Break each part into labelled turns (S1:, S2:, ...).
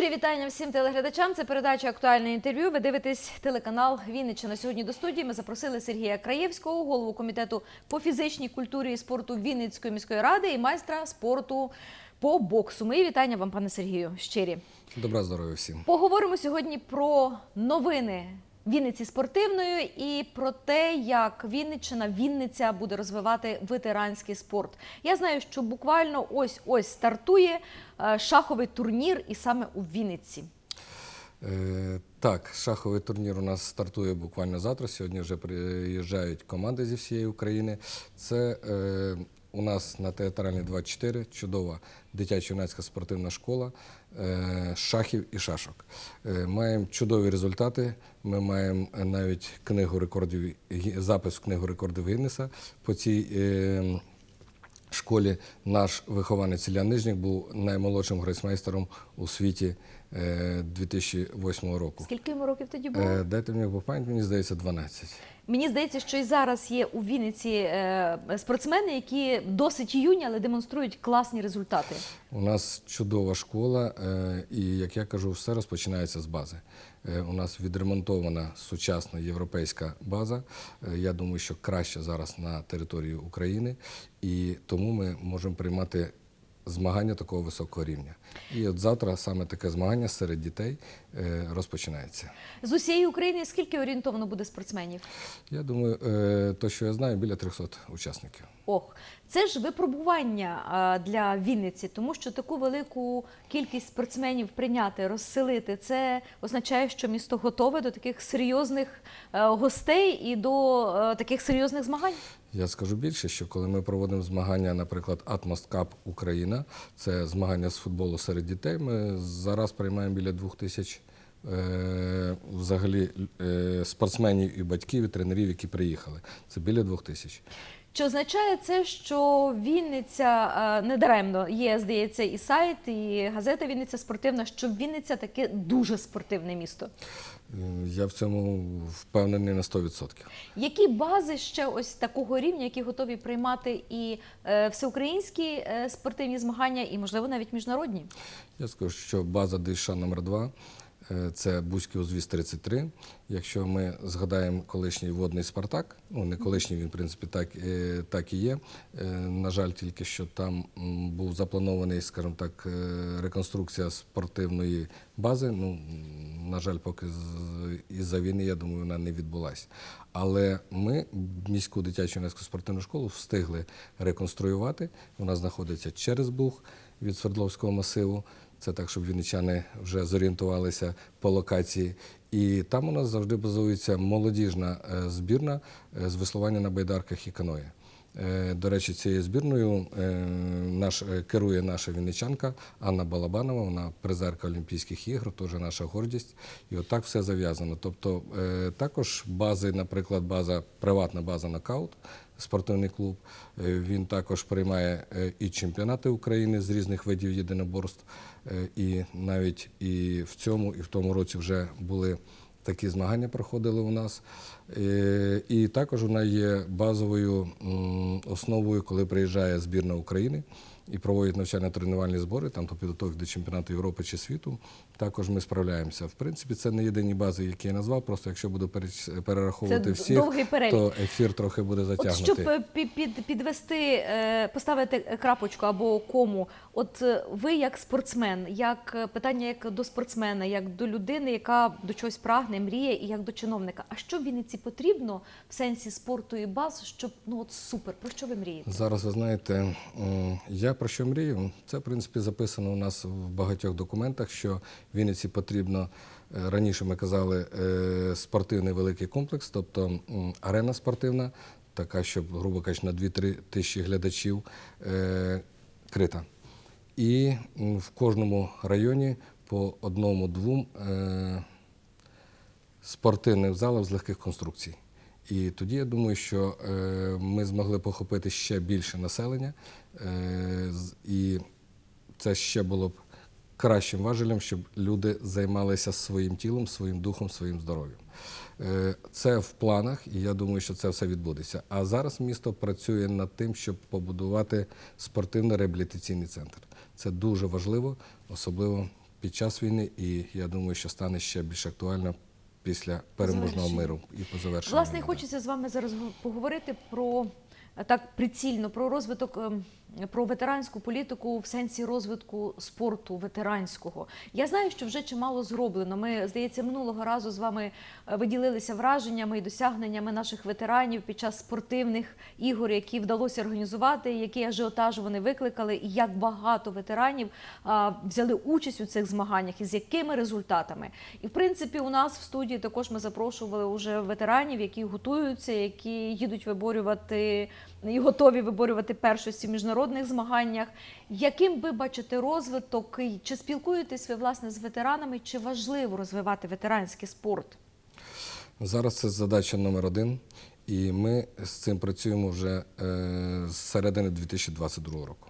S1: Щирі вітання всім телеглядачам. Це передача актуальне інтерв'ю. Ви дивитесь телеканал Вінниччина. Сьогодні до студії ми запросили Сергія Краєвського, голову комітету по фізичній культурі і спорту Вінницької міської ради і майстра спорту по боксу. Мої вітання вам, пане Сергію. Щирі.
S2: Добра здоров'я всім.
S1: Поговоримо сьогодні про новини Вінниці спортивної і про те, як Вінниччина, Вінниця буде розвивати ветеранський спорт. Я знаю, що буквально ось ось стартує е, шаховий турнір, і саме у Вінниці.
S2: Е, так, шаховий турнір у нас стартує буквально завтра. Сьогодні вже приїжджають команди зі всієї України. Це е, у нас на театральній 24 чудова дитячо-юнацька спортивна школа шахів і шашок. Е, маємо чудові результати. Ми маємо навіть книгу рекордів, запис в книгу рекордів Гіннеса по цій. Е, школі наш вихованець Ілля Нижнік був наймолодшим грейсмейстером у світі е, 2008 року.
S1: Скільки йому років тоді було?
S2: Е, Дайте мені по пам'ять, мені здається, 12.
S1: Мені здається, що і зараз є у Вінниці е, спортсмени, які досить юні, але демонструють класні результати.
S2: У нас чудова школа, е, і як я кажу, все розпочинається з бази. Е, У нас відремонтована сучасна європейська база. Е, Я думаю, що краще зараз на території України, і тому ми можемо приймати змагання такого високого рівня. І от завтра саме таке змагання серед дітей е, розпочинається.
S1: З усієї України скільки орієнтовно буде спортсменів?
S2: Я думаю, е, то, що я знаю, біля 300 учасників.
S1: Ох, це ж випробування для Вінниці, тому що таку велику кількість спортсменів прийняти, розселити, це означає, що місто готове до таких серйозних е, гостей і до таких серйозних змагань.
S2: Я скажу більше, що коли ми проводимо змагання, наприклад, Atmos Кап Україна, це змагання з футболу серед дітей. Ми зараз приймаємо біля двох тисяч е, взагалі е, спортсменів і батьків, і тренерів, які приїхали. Це біля двох тисяч.
S1: Чи означає це, що Вінниця е, недаремно є, здається, і сайт, і газета Вінниця спортивна, що Вінниця таке дуже спортивне місто.
S2: Я в цьому впевнений на 100%.
S1: Які бази ще ось такого рівня, які готові приймати і е, всеукраїнські е, спортивні змагання, і можливо навіть міжнародні?
S2: Я скажу, що база ДШ номер 2 це Бузький узвіз 33. Якщо ми згадаємо колишній водний Спартак, ну не колишній він, в принципі, так, е, так і є. Е, На жаль, тільки що там був запланований, скажімо так, е, реконструкція спортивної бази. Ну, на жаль, поки із-за війни, я думаю, вона не відбулася. Але ми міську дитячу юнацьку спортивну школу встигли реконструювати. Вона знаходиться через Буг від Свердловського масиву. Це так, щоб вінничани вже зорієнтувалися по локації. І там у нас завжди базується молодіжна е, збірна е, з веслування на байдарках і каної. Е, До речі, цією збірною наш, керує наша вінничанка Анна Балабанова, вона призерка Олімпійських ігор, теж наша гордість. І отак все зав'язано. Тобто також бази, наприклад, база, приватна база нокаут, спортивний клуб. Він також приймає і чемпіонати України з різних видів єдиноборств. Е, І навіть і в цьому, і в тому році вже були такі змагання проходили у нас. Е, І також вона є базовою основою, коли приїжджає збірна України і проводять навчально-тренувальні збори, там то підготовки до чемпіонату Європи чи світу. Також ми справляємося. В принципі, це не єдині бази, які я назвав. Просто якщо буду перераховувати
S1: Це
S2: всіх, то ефір трохи буде
S1: От щоб е, під, підвести, е, поставити крапочку або кому, от ви як спортсмен, як питання як до спортсмена, як до людини, яка до чогось прагне, мріє, і як до чиновника. А що в Вінниці потрібно в сенсі спорту і баз, щоб ну от супер, про що ви мрієте?
S2: Зараз ви знаєте, я про що мрію? Це в принципі записано у нас в багатьох документах, що Вінниці потрібно е, раніше. Ми казали е, спортивний великий комплекс, тобто арена спортивна, така, щоб, грубо кажучи, на 2-3 тисячі глядачів е, крита. І в кожному районі по одному-двом спортивних залах з легких конструкцій. І тоді я думаю, що е, ми змогли похопити ще більше населення, е, і це ще було б кращим важелем, щоб люди займалися своїм тілом, своїм духом, своїм здоров'ям. Е, Це в планах, і я думаю, що це все відбудеться. А зараз місто працює над тим, щоб побудувати спортивно-реабілітаційний центр. Це дуже важливо, особливо під час війни, і я думаю, що стане ще більш актуальна після переможного миру і по завершенню.
S1: Власне, хочеться з вами зараз поговорити про так прицільно про розвиток. Про ветеранську політику в сенсі розвитку спорту ветеранського. Я знаю, що вже чимало зроблено. Ми, здається, минулого разу з вами е, виділилися враженнями і досягненнями наших ветеранів під час спортивних ігор, які вдалося організувати, який ажіотаж вони викликали, і як багато ветеранів а, взяли участь у цих змаганнях і з якими результатами. І в принципі, у нас в студії також ми запрошували уже ветеранів, які готуються, які їдуть виборювати і готові виборювати першості в міжнародних змаганнях. Яким ви бачите розвиток? Чи спілкуєтесь ви власне з ветеранами? Чи важливо розвивати ветеранський спорт?
S2: Зараз це задача номер один, і ми з цим працюємо вже е, з середини 2022 року.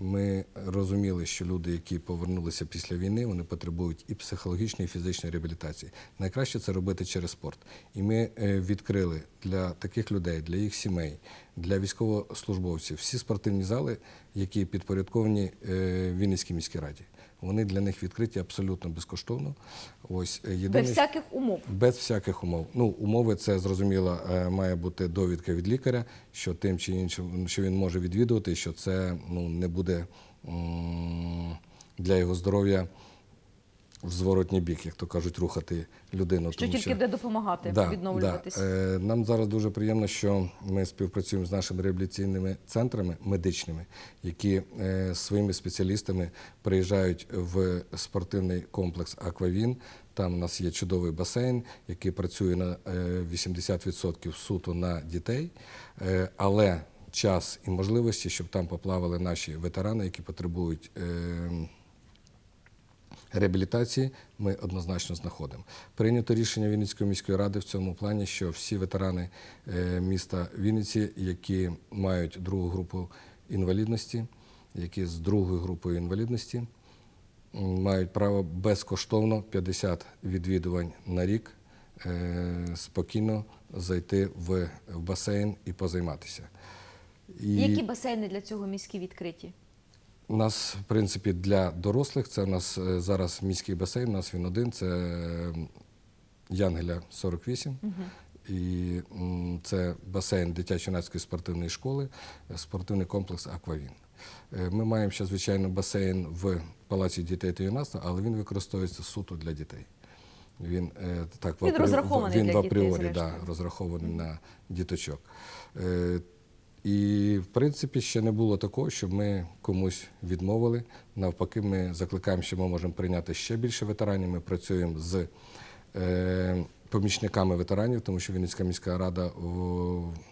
S2: Ми розуміли, що люди, які повернулися після війни, вони потребують і психологічної, і фізичної реабілітації. Найкраще це робити через спорт. І ми е, відкрили для таких людей, для їх сімей, для військовослужбовців всі спортивні зали, які підпорядковані е, Вінницькій міській раді. Вони для них відкриті абсолютно безкоштовно. Ось е,
S1: Без всяких умов.
S2: без всяких умов. Ну, умови це зрозуміло, е, має бути довідка від лікаря, що тим чи іншим, що він може відвідувати, що це ну, не буде для його здоров'я в зворотній бік, як то кажуть, рухати людину.
S1: Що тільки буде допомагати
S2: Да,
S1: відновлюватись.
S2: Да. Е, Нам зараз дуже приємно, що ми співпрацюємо з нашими реабілітаційними центрами медичними, які е, своїми спеціалістами приїжджають в спортивний комплекс Аквавін. Там у нас є чудовий басейн, який працює на е, 80% суто на дітей, Е, але час і можливості, щоб там поплавали наші ветерани, які потребують. е, реабілітації ми однозначно знаходимо. Прийнято рішення Вінницької міської ради в цьому плані, що всі ветерани е, міста Вінниці, які мають другу групу інвалідності, які з другою групою інвалідності, мають право безкоштовно 50 відвідувань на рік е, спокійно зайти в басейн і позайматися. І...
S1: Які басейни для цього міські відкриті?
S2: У нас, в принципі, для дорослих це у нас е, зараз міський басейн, у нас він один, це Янгеля 48. І це басейн дитячо-юнацької спортивної школи, е, спортивний комплекс Аквавін. Е, Ми маємо ще, звичайно, басейн в Палаці дітей та юнацтва, але він використовується суто для дітей. Він так в
S1: Він
S2: апрі-
S1: розрахований
S2: він
S1: для
S2: в
S1: дітей,
S2: апріорі да,
S1: зрештою.
S2: розрахований на діточок. І, в принципі, ще не було такого, щоб ми комусь відмовили. Навпаки, ми закликаємо, що ми можемо прийняти ще більше ветеранів. Ми працюємо з е, помічниками ветеранів, тому що Вінницька міська рада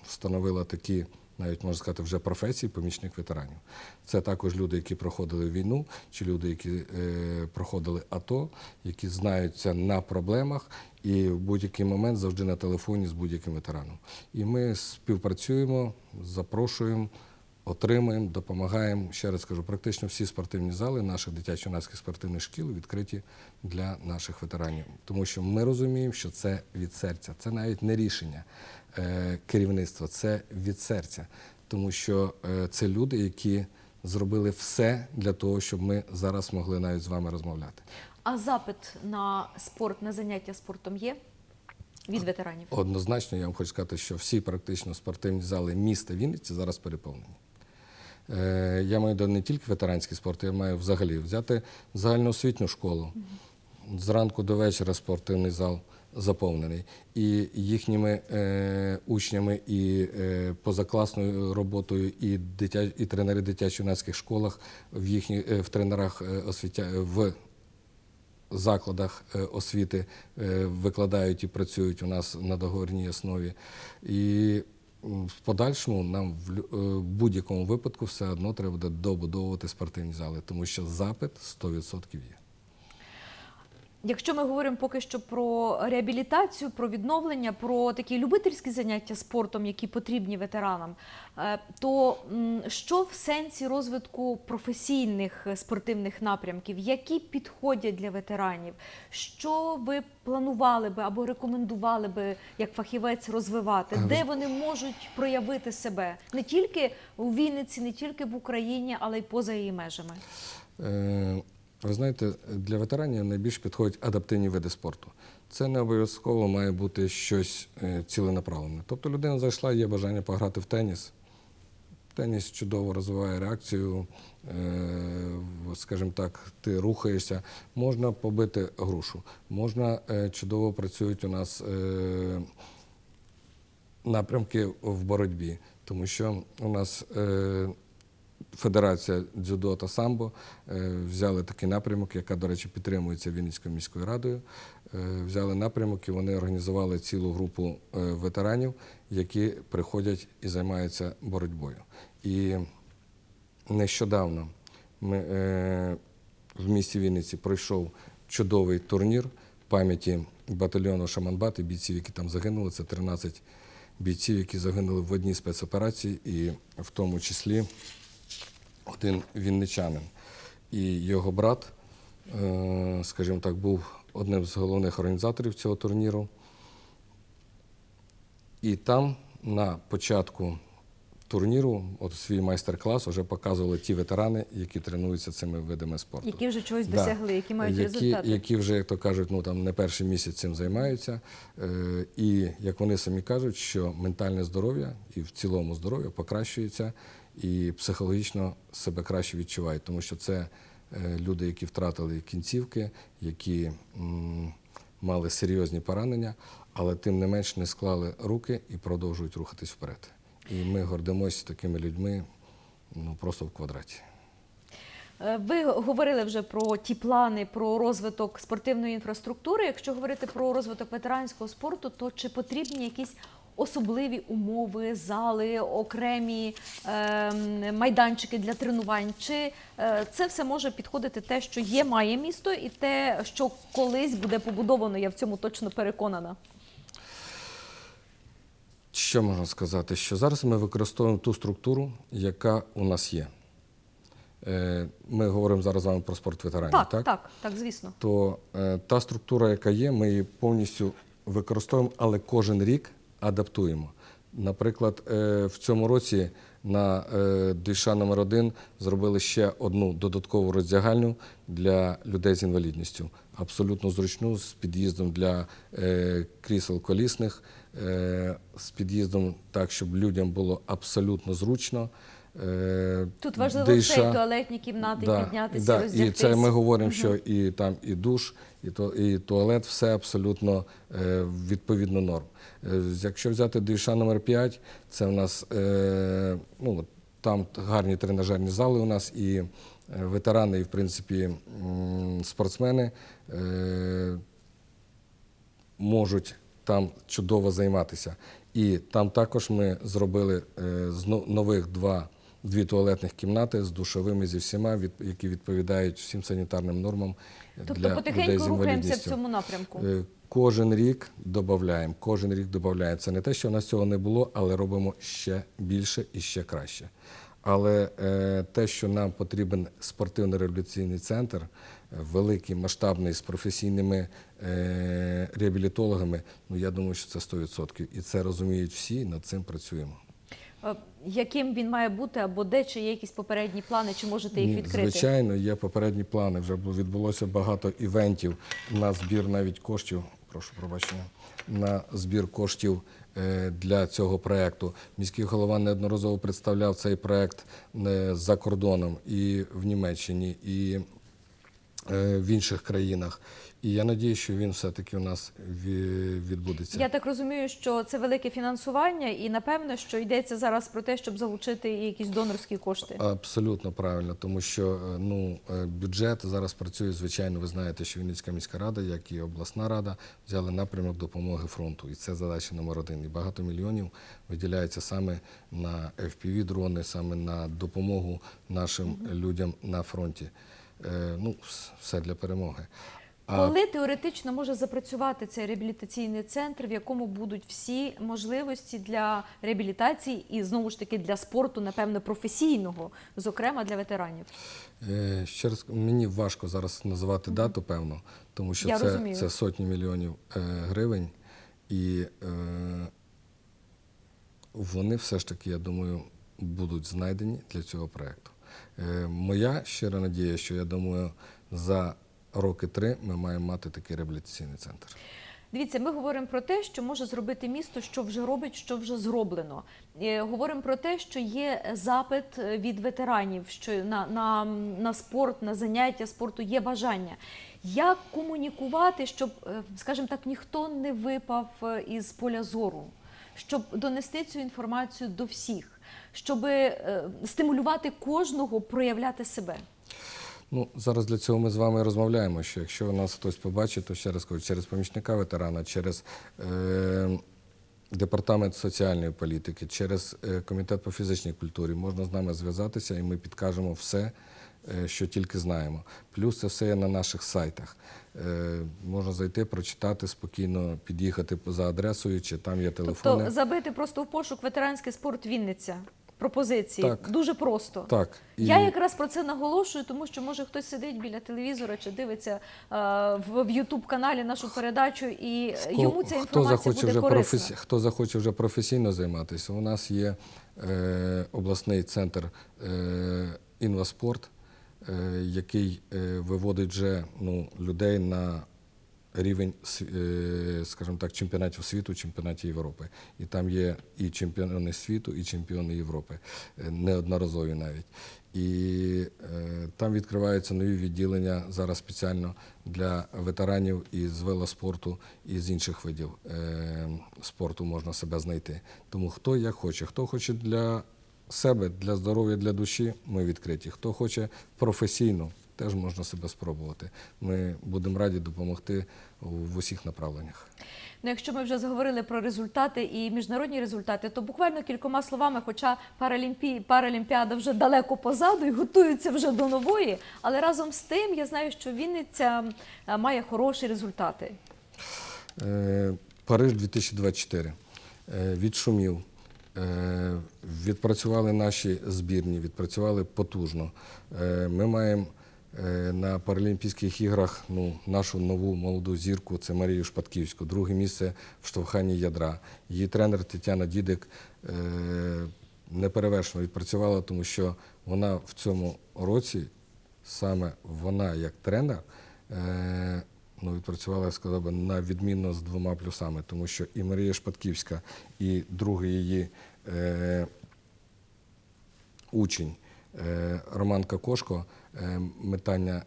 S2: встановила такі, навіть можна сказати, вже професії помічник ветеранів. Це також люди, які проходили війну, чи люди, які е, проходили АТО, які знаються на проблемах і в будь-який момент завжди на телефоні з будь-яким ветераном. І ми співпрацюємо, запрошуємо. Отримуємо, допомагаємо. Ще раз кажу, практично всі спортивні зали наших дитячо-юнацьких спортивних шкіл відкриті для наших ветеранів. Тому що ми розуміємо, що це від серця. Це навіть не рішення е, керівництва, це від серця. Тому що е, це люди, які зробили все для того, щоб ми зараз могли навіть з вами розмовляти.
S1: А запит на спорт, на заняття спортом є від ветеранів?
S2: Однозначно, я вам хочу сказати, що всі практично спортивні зали міста Вінниці зараз переповнені. Е, Я маю до не тільки ветеранський спорт, я маю взагалі взяти загальноосвітню школу. Зранку до вечора спортивний зал заповнений. І їхніми е, учнями, і е, позакласною роботою, і, дитя, і тренери дитячо-юнацьких школах в їхні, е, в тренерах е, освітя, в закладах е, освіти е, викладають і працюють у нас на договірній основі. І в подальшому нам е, в будь-якому випадку все одно треба буде добудовувати спортивні зали, тому що запит 100% є.
S1: Якщо ми говоримо поки що про реабілітацію, про відновлення, про такі любительські заняття спортом, які потрібні ветеранам, е, то що в сенсі розвитку професійних е, спортивних напрямків, які підходять для ветеранів? Що ви планували би або рекомендували би як фахівець розвивати? Де вони можуть проявити себе не тільки у Вінниці, не тільки в Україні, але й поза її межами?
S2: Ви знаєте, для ветеранів найбільш підходять адаптивні види спорту. Це не обов'язково має бути щось е, ціленаправлене. Тобто людина зайшла, є бажання пограти в теніс. Теніс чудово розвиває реакцію, е, скажімо так, ти рухаєшся. Можна побити грушу, можна е, чудово працюють у нас напрямки в боротьбі, тому що у нас Федерація дзюдо та самбо е, взяли такий напрямок, яка, до речі, підтримується Вінницькою міською радою. Е, Взяли напрямок і вони організували цілу групу е, ветеранів, які приходять і займаються боротьбою. І нещодавно ми в місті Вінниці пройшов чудовий турнір пам'яті батальйону Шаманбат і бійців, які там загинули. Це 13 бійців, які загинули в одній спецоперації, і в тому числі один вінничанин. І його брат, е, скажімо так, був одним з головних організаторів цього турніру. І там на початку турніру, от свій майстер-клас, вже показували ті ветерани, які тренуються цими видами спорту.
S1: Які вже чогось
S2: Да.
S1: досягли, які мають
S2: які,
S1: результати.
S2: Які вже, як то кажуть, ну там не перший місяць цим займаються. Е, і як вони самі кажуть, що ментальне здоров'я і в цілому здоров'я покращується, і психологічно себе краще відчувають, тому що це е, люди, які втратили кінцівки, які м, мали серйозні поранення, але тим не менш не склали руки і продовжують рухатись вперед. І ми гордимося такими людьми ну, просто в квадраті.
S1: Е, Ви говорили вже про ті плани, про розвиток спортивної інфраструктури. Якщо говорити про розвиток ветеранського спорту, то чи потрібні якісь особливі умови, зали, окремі е, майданчики для тренувань? Чи е, це все може підходити те, що є, має місто, і те, що колись буде побудовано? Я в цьому точно переконана.
S2: Що можна сказати? Що зараз ми використовуємо ту структуру, яка у нас є. Е, Ми говоримо зараз з вами про спорт ветеранів,
S1: Так,
S2: так?
S1: так, так, звісно.
S2: То е, та структура, яка є, ми її повністю використовуємо, але кожен рік адаптуємо. Наприклад, е, в цьому році на ДЮШ номер 1 зробили ще одну додаткову роздягальню для людей з інвалідністю. Абсолютно зручну, з під'їздом для крісел колісних, з під'їздом так, щоб людям було абсолютно зручно. Е,
S1: Тут важливо
S2: диша.
S1: все, і туалетні кімнати,
S2: Да,
S1: піднятися,
S2: да. І це ми говоримо, що і там і душ, і, то, і туалет, все абсолютно е, відповідно норм. Е, якщо взяти ДЮШ номер 5, це в нас е, ну, там гарні тренажерні зали у нас, і е, ветерани, і в принципі спортсмени е, можуть там чудово займатися. І там також ми зробили е, з нових два. Дві туалетних кімнати з душовими зі всіма, які відповідають всім санітарним нормам
S1: Тобто
S2: для людей з
S1: потихеньку рухаємося в цьому напрямку.
S2: Е, Кожен рік додаємо, кожен рік додаємо. Це не те, що в нас цього не було, але робимо ще більше і ще краще. Але е, те, що нам потрібен спортивно-реабілітаційний центр, е, великий, масштабний, з професійними е, реабілітологами, ну я думаю, що це 100%. І це розуміють всі, над цим працюємо.
S1: Е, Яким він має бути, або де чи є якісь попередні плани, чи можете їх відкрити?
S2: Звичайно, є попередні плани. Вже бу- відбулося багато івентів на збір навіть коштів. Прошу пробачення на збір коштів е, для цього проекту. Міський голова неодноразово представляв цей проект е, за кордоном і в Німеччині, і в інших країнах. І я надію, що він все-таки у нас відбудеться.
S1: Я так розумію, що це велике фінансування, і напевно, що йдеться зараз про те, щоб залучити якісь донорські кошти.
S2: Абсолютно правильно, тому що е, ну, е, бюджет зараз працює, звичайно, ви знаєте, що Вінницька міська рада, як і обласна рада, взяли напрямок допомоги фронту. І це задача номер один. І багато мільйонів виділяється саме на FPV-дрони, саме на допомогу нашим людям на фронті. Е, Ну, все для перемоги. А
S1: Коли теоретично може запрацювати цей реабілітаційний центр, в якому будуть всі можливості для реабілітації і знову ж таки для спорту, напевно, професійного, зокрема для ветеранів?
S2: Е, Ще раз мені важко зараз називати дату, певно, тому що
S1: Я
S2: це,
S1: розумію.
S2: це сотні мільйонів е, гривень, і е, вони все ж таки, я думаю, будуть знайдені для цього проєкту. Е, моя щира надія, що я думаю, за роки три ми маємо мати такий реабілітаційний центр.
S1: Дивіться, ми говоримо про те, що може зробити місто, що вже робить, що вже зроблено. Е, Говоримо про те, що є запит е, від ветеранів, що на, на, на спорт, на заняття спорту є бажання. Як комунікувати, щоб, скажімо так, ніхто не випав із поля зору, щоб донести цю інформацію до всіх, щоб е, стимулювати кожного проявляти себе?
S2: Ну, зараз для цього ми з вами розмовляємо, що якщо нас хтось побачить, то ще раз кажу, через помічника ветерана, через е, департамент соціальної політики, через е, комітет по фізичній культурі можна з нами зв'язатися і ми підкажемо все, що тільки знаємо. Плюс це все є на наших сайтах. Е, можна зайти, прочитати спокійно, під'їхати за адресою, чи там є телефони.
S1: Тобто забити просто в пошук ветеранський спорт Вінниця. Пропозиції
S2: Так.
S1: дуже просто.
S2: Так, і-
S1: Я якраз про це наголошую, тому що може хтось сидить біля телевізора чи дивиться е, в, в Ютуб каналі нашу передачу, і е, йому ця
S2: хто захоче
S1: буде
S2: вже
S1: корисна.
S2: професі... хто захоче вже професійно займатися, у нас є е, обласний центр е, інваспорт, е, який е, виводить вже ну, людей на рівень, е, скажімо так, чемпіонатів світу, чемпіонатів Європи. І там є і чемпіони світу, і чемпіони Європи, е, неодноразові навіть. І е, там відкриваються нові відділення зараз спеціально для ветеранів із велоспорту і з інших видів е, спорту можна себе знайти. Тому хто як хоче, хто хоче для себе, для здоров'я, для душі, ми відкриті. Хто хоче професійно, теж можна себе спробувати. Ми будемо раді допомогти в усіх направленнях.
S1: Ну, якщо ми вже заговорили про результати і міжнародні результати, то буквально кількома словами, хоча Паралімпі... Паралімпіада вже далеко позаду і готується вже до нової, але разом з тим я знаю, що Вінниця е, має хороші результати.
S2: Е, Париж 2024. Е, Відшумів. Е, Відпрацювали наші збірні, відпрацювали потужно. Е, Ми маємо е, на Паралімпійських іграх ну, нашу нову молоду зірку це Марію Шпатківську. Друге місце в штовханні ядра. Її тренер Тетяна Дідик неперевершено відпрацювала, тому що вона в цьому році, саме вона як тренер, ну, відпрацювала, я сказав би, на відмінно з двома плюсами, тому що і Марія Шпатківська, і другий її е, учень е, Роман Кокошко, е, метання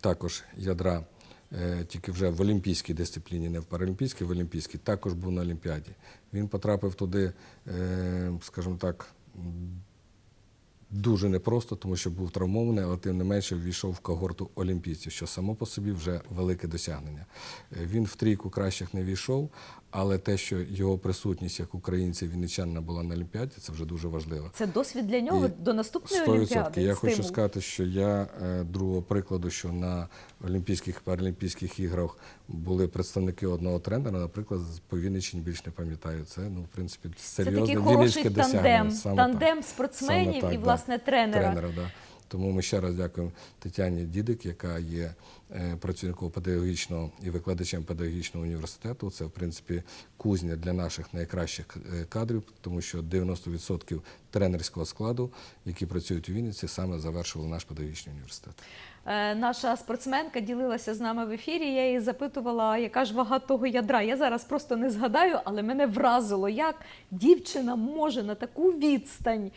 S2: також ядра, е, тільки вже в олімпійській дисципліні, не в паралімпійській, в олімпійській, також був на Олімпіаді. Він потрапив туди, е, скажімо так, дуже непросто, тому що був травмований, але тим не менше ввійшов в когорту олімпійців, що само по собі вже велике досягнення. Е, Він в трійку кращих не війшов, але те, що його присутність як українця вінничанина була на Олімпіаді, це вже дуже важливо.
S1: Це досвід для нього
S2: І
S1: до наступної
S2: 100%.
S1: олімпіади.
S2: Я хочу сказати, що я е, другого прикладу, що на Олімпійських Паралімпійських іграх були представники одного тренера, наприклад, з по Вінниччині більш не пам'ятаю. Це ну, в принципі,
S1: Це
S2: серйозне
S1: такий хороший
S2: досягнення.
S1: тандем,
S2: Саме
S1: тандем
S2: так.
S1: спортсменів
S2: Саме так,
S1: і
S2: да.
S1: власне тренера.
S2: тренера да. Тому ми ще раз дякуємо Тетяні Дідик, яка є е, працівником педагогічного і викладачем педагогічного університету. Це, в принципі, кузня для наших найкращих е, кадрів, тому що 90% тренерського складу, які працюють у Вінниці, саме завершували наш педагогічний університет.
S1: Е, Наша спортсменка ділилася з нами в ефірі. Я її запитувала, яка ж вага того ядра. Я зараз просто не згадаю, але мене вразило, як дівчина може на таку відстань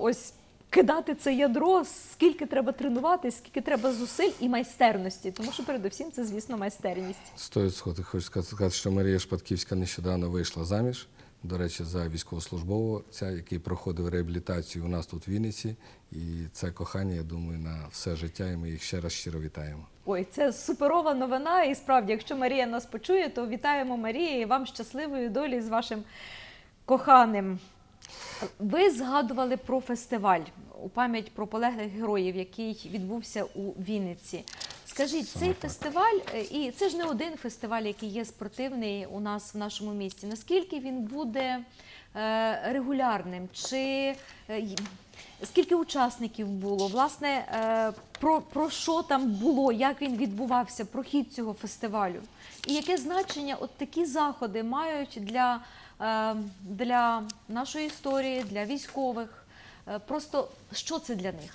S1: ось кидати це ядро, скільки треба тренувати, скільки треба зусиль і майстерності. Тому що передусім це, звісно, майстерність.
S2: Стоїть сходи, хочу сказати, що Марія Шпатківська нещодавно вийшла заміж. До речі, за військовослужбовця, який проходив реабілітацію у нас тут в Вінниці. І це кохання, я думаю, на все життя. І ми їх ще раз щиро вітаємо.
S1: Ой, це суперова новина. І справді, якщо Марія нас почує, то вітаємо Марія і вам щасливої долі з вашим коханим. Ви згадували про фестиваль у пам'ять про полеглих героїв, який відбувся у Вінниці. Скажіть, цей фестиваль, е, і це ж не один фестиваль, який є спортивний у нас в нашому місті. Наскільки він буде е, регулярним? Чи е, скільки учасників було? Власне, про, про що там було, як він відбувався, про хід цього фестивалю? І яке значення от такі заходи мають для, для нашої історії, для військових? Е, Просто що це для них?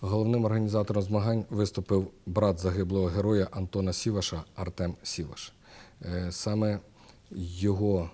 S2: Головним організатором змагань виступив брат загиблого героя Антона Сіваша Артем Сіваш. Е, Саме його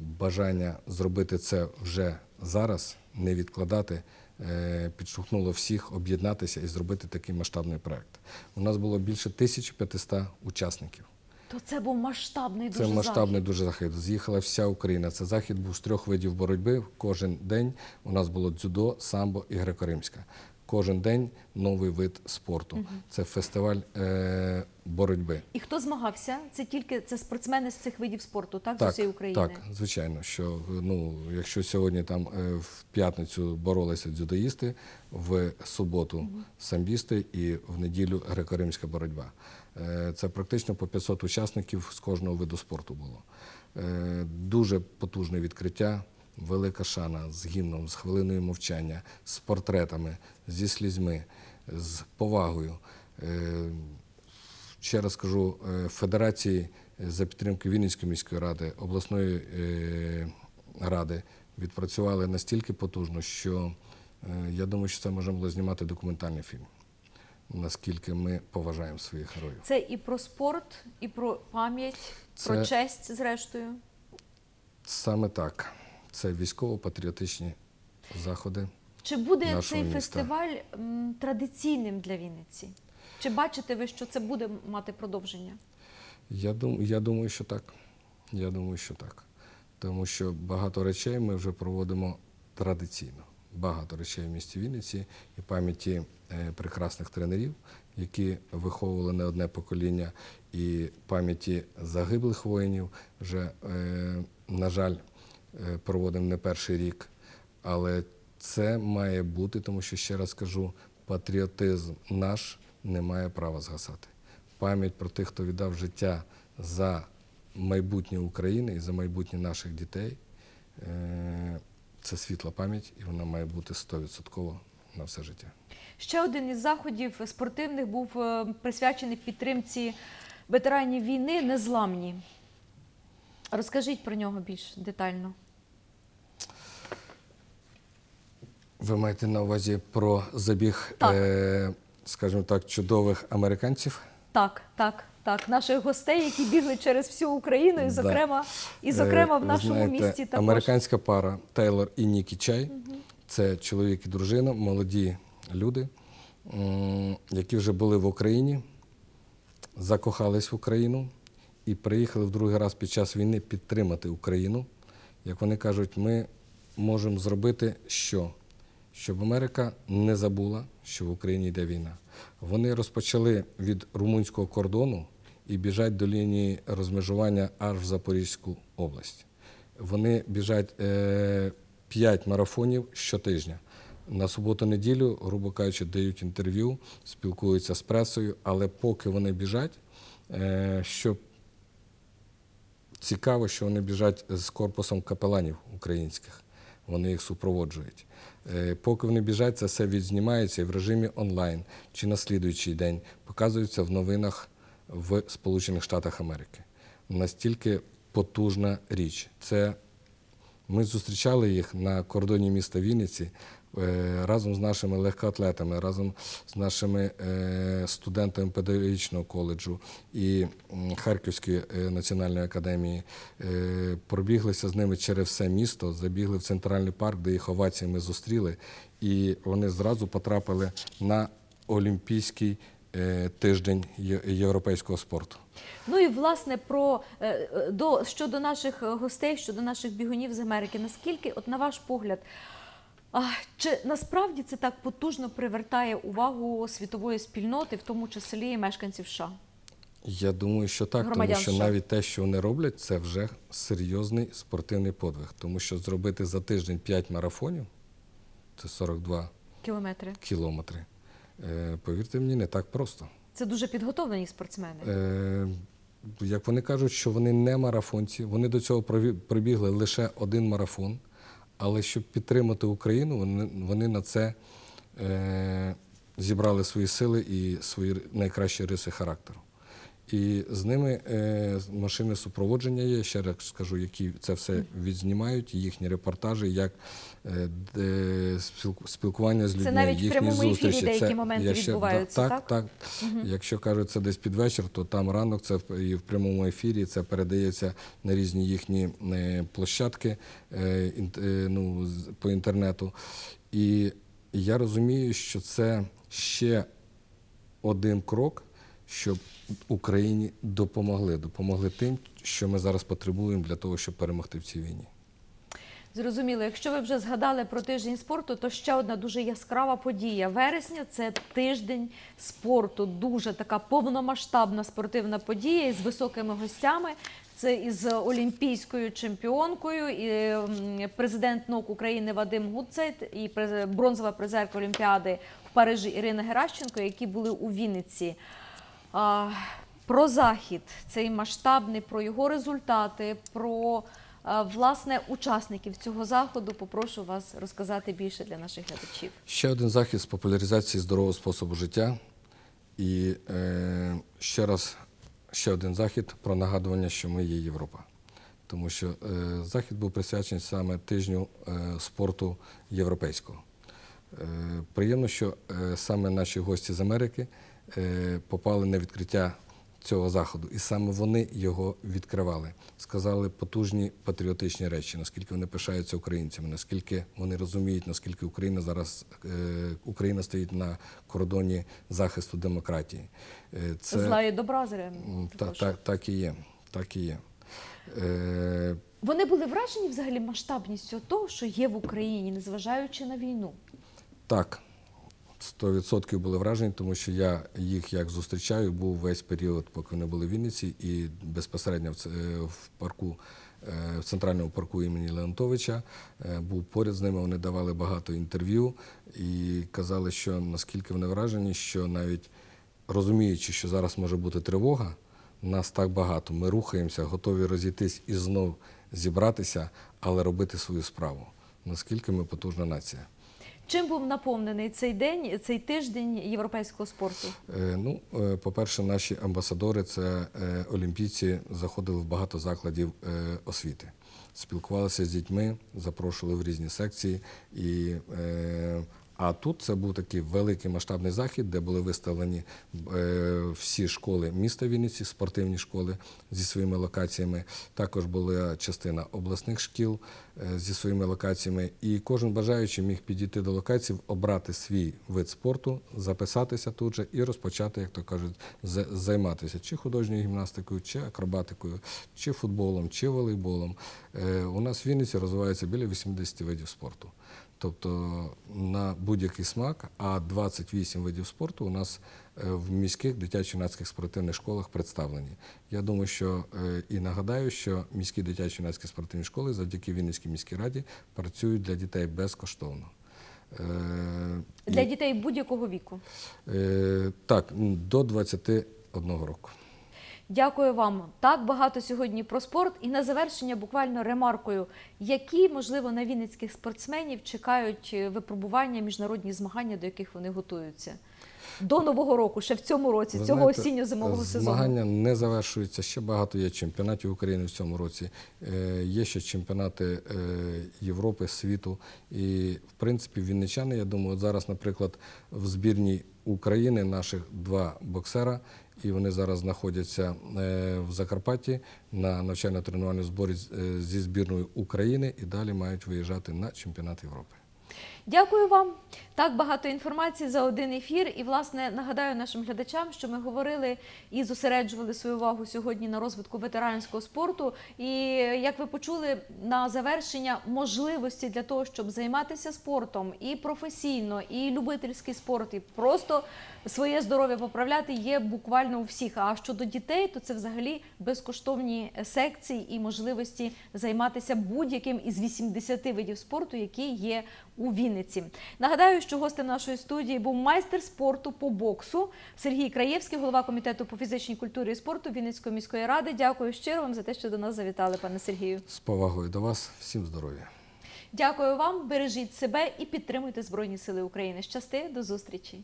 S2: бажання зробити це вже зараз, не відкладати, е, підштовхнуло всіх об'єднатися і зробити такий масштабний проект. У нас було більше 1500 учасників.
S1: То це був масштабний дуже
S2: Це масштабний
S1: захід.
S2: дуже захід. З'їхала вся Україна. Це захід був з трьох видів боротьби. Кожен день у нас було дзюдо, самбо і греко-римська. Кожен день новий вид спорту. Це фестиваль е, боротьби.
S1: І хто змагався? Це тільки це спортсмени з цих видів спорту, так? з усієї України?
S2: так, звичайно, що ну, якщо сьогодні там е, в п'ятницю боролися дзюдоїсти, в суботу самбісти і в неділю греко-римська боротьба. Е, Це практично по 500 учасників з кожного виду спорту було. Е, Дуже потужне відкриття, велика шана з гімном, з хвилиною мовчання, з портретами, зі слізьми, з повагою. Е, ще раз кажу, федерації за підтримки Вінницької міської ради, обласної ради відпрацювали настільки потужно, що я думаю, що це можна було знімати документальний фільм. Наскільки ми поважаємо своїх героїв.
S1: Це і про спорт, і про пам'ять, про честь, зрештою.
S2: Саме так. Це військово-патріотичні заходи.
S1: Чи буде
S2: нашого
S1: цей
S2: міста.
S1: фестиваль м, традиційним для Вінниці? Чи бачите ви, що це буде мати продовження?
S2: Я, дум, я думаю, що так. Я думаю, що так. Тому що багато речей ми вже проводимо традиційно. Багато речей в місті Вінниці і пам'яті е, прекрасних тренерів, які виховували не одне покоління, і пам'яті загиблих воїнів вже, е, на жаль, е, проводимо не перший рік. Але це має бути, тому що ще раз кажу, патріотизм наш не має права згасати. Пам'ять про тих, хто віддав життя за майбутнє України і за майбутнє наших дітей. Це світла пам'ять, і вона має бути 100% на все життя.
S1: Ще один із заходів спортивних був е, присвячений підтримці ветеранів війни незламні. Розкажіть про нього більш детально.
S2: Ви маєте на увазі про забіг,
S1: Так.
S2: е, скажімо так, чудових американців?
S1: Так, так, так. Наших гостей, які бігли через всю Україну, і
S2: Да.
S1: зокрема, і зокрема
S2: Е,
S1: в
S2: ви
S1: нашому
S2: знаєте,
S1: місті також.
S2: Американська пара Тейлор і Нікі Чай це чоловік і дружина, молоді люди, які вже були в Україні, закохались в Україну і приїхали в другий раз під час війни підтримати Україну. Як вони кажуть, ми можемо зробити що? Щоб Америка не забула, що в Україні йде війна. Вони розпочали від румунського кордону і біжать до лінії розмежування аж в Запорізьку область. Вони біжать е, 5 марафонів щотижня. На суботу-неділю, грубо кажучи, дають інтерв'ю, спілкуються з пресою, але поки вони біжать, е, щоб Цікаво, що вони біжать з корпусом капеланів українських. Вони їх супроводжують. Е, Поки вони біжать, це все відзнімається і в режимі онлайн чи на слідуючий день показується в новинах в Сполучених Штатах Америки. Настільки потужна річ. Це ми зустрічали їх на кордоні міста Вінниці е, разом з нашими легкоатлетами, разом з нашими е, студентами педагогічного коледжу і Харківської е, національної академії. Пробіглися з ними через все місто, забігли в центральний парк, де їх оваціями зустріли, і вони зразу потрапили на Олімпійський тиждень європейського спорту.
S1: Ну і власне про е, е, до щодо наших е, гостей, щодо наших бігунів з Америки. Наскільки, от на ваш погляд, чи насправді це так потужно привертає увагу світової спільноти, в тому числі і мешканців США?
S2: Я думаю, що так, тому що
S1: США.
S2: навіть те, що вони роблять, це вже серйозний спортивний подвиг. Тому що зробити за тиждень 5 марафонів це 42
S1: Кілометри.
S2: кілометри. Е, повірте мені, не так просто.
S1: Це дуже підготовлені спортсмени.
S2: Е, як вони кажуть, що вони не марафонці, вони до цього пробігли лише один марафон, але щоб підтримати Україну, вони, вони на це е, зібрали свої сили і свої найкращі риси характеру. І з ними е, машини супроводження є. Ще раз скажу, які це все відзнімають, їхні репортажі, як е, спілкування з
S1: Це
S2: людьми,
S1: в
S2: їхні
S1: прямому ефірі деякі моменти
S2: ще-
S1: відбуваються,
S2: так?
S1: так?
S2: Так, Якщо кажуть, це десь під вечір, то там ранок, це і в прямому ефірі це передається на різні їхні е, площадки ну, по інтернету. І я розумію, що це ще один крок, щоб Україні допомогли. Допомогли тим, що ми зараз потребуємо для того, щоб перемогти в цій війні.
S1: Зрозуміло, якщо ви вже згадали про тиждень спорту, то ще одна дуже яскрава подія вересня це тиждень спорту. Дуже така повномасштабна спортивна подія із високими гостями. Це із олімпійською чемпіонкою, і президент НОК України Вадим Гуцайт і бронзова призерка Олімпіади в Парижі Ірина Геращенко, які були у Вінниці. Про захід цей масштабний, про його результати, про власне учасників цього заходу. Попрошу вас розказати більше для наших глядачів.
S2: Ще один захід з популяризації здорового способу життя. І е, ще раз, ще один захід про нагадування, що ми є Європа. Тому що е, захід був присвячений саме тижню е, спорту європейського. Е, приємно, що е, саме наші гості з Америки попали на відкриття цього заходу, і саме вони його відкривали. Сказали потужні патріотичні речі, наскільки вони пишаються українцями, наскільки вони розуміють, наскільки Україна зараз е, Україна стоїть на кордоні захисту демократії. Е,
S1: Це... Зла і добра зря.
S2: М, так, так і є. Так і є. Е,
S1: Вони були вражені взагалі масштабністю того, що є в Україні, незважаючи на війну.
S2: Так, 100% були вражені, тому що я їх як зустрічаю, був весь період, поки вони були в Вінниці, і безпосередньо в, е, парку, е, в центральному парку імені Леонтовича, е, був поряд з ними. Вони давали багато інтерв'ю і казали, що наскільки вони вражені, що навіть розуміючи, що зараз може бути тривога, нас так багато. Ми рухаємося, готові розійтись і знов зібратися, але робити свою справу. Наскільки ми потужна нація.
S1: Чим був наповнений цей день, цей тиждень європейського спорту?
S2: Е, Ну, е, по-перше, наші амбасадори, це е, олімпійці, заходили в багато закладів освіти, спілкувалися з дітьми, запрошували в різні секції. І, а тут це був такий великий масштабний захід, де були виставлені е, всі школи міста Вінниці, спортивні школи зі своїми локаціями. Також була частина обласних шкіл е, зі своїми локаціями. І кожен бажаючий міг підійти до локацій, обрати свій вид спорту, записатися тут же і розпочати, як то кажуть, займатися чи художньою гімнастикою, чи акробатикою, чи футболом, чи волейболом. Е, У нас в Вінниці розвивається біля 80 видів спорту. Тобто на будь-який смак, а 28 видів спорту у нас е, в міських дитячо-юнацьких спортивних школах представлені. Я думаю, що е, і нагадаю, що міські дитячо-юнацькі спортивні школи завдяки Вінницькій міській раді працюють для дітей безкоштовно. Е,
S1: Для дітей будь-якого віку.
S2: Так, до 21 року.
S1: Дякую вам. Так багато сьогодні про спорт. І на завершення буквально ремаркою, які, можливо, на вінницьких спортсменів чекають е, випробування, міжнародні змагання, до яких вони готуються. До нового року, ще в цьому році,
S2: Ви
S1: цього
S2: знаєте,
S1: осінньо-зимового сезону.
S2: Змагання не завершуються. Ще багато є чемпіонатів України в цьому році. Е, Є ще чемпіонати е, Європи, світу. І, в принципі, вінничани, я думаю, от зараз, наприклад, в збірній України наших два боксера, і вони зараз знаходяться е, в Закарпатті на навчально-тренувальному зборі е, зі збірною України і далі мають виїжджати на чемпіонат Європи.
S1: Дякую вам. Так багато інформації за один ефір. І, власне, нагадаю нашим глядачам, що ми говорили і зосереджували свою увагу сьогодні на розвитку ветеранського спорту. І як ви почули на завершення можливості для того, щоб займатися спортом і професійно, і любительський спорт, і просто своє здоров'я поправляти є буквально у всіх. А щодо дітей, то це взагалі безкоштовні секції і можливості займатися будь-яким із 80 видів спорту, які є у Вінниці. Нагадаю, що гостем нашої студії був майстер спорту по боксу Сергій Краєвський, голова комітету по фізичній культурі і спорту Вінницької міської ради. Дякую щиро вам за те, що до нас завітали, пане Сергію.
S2: З повагою до вас, всім здоров'я!
S1: Дякую вам, бережіть себе і підтримуйте Збройні Сили України. Щасти, до зустрічі!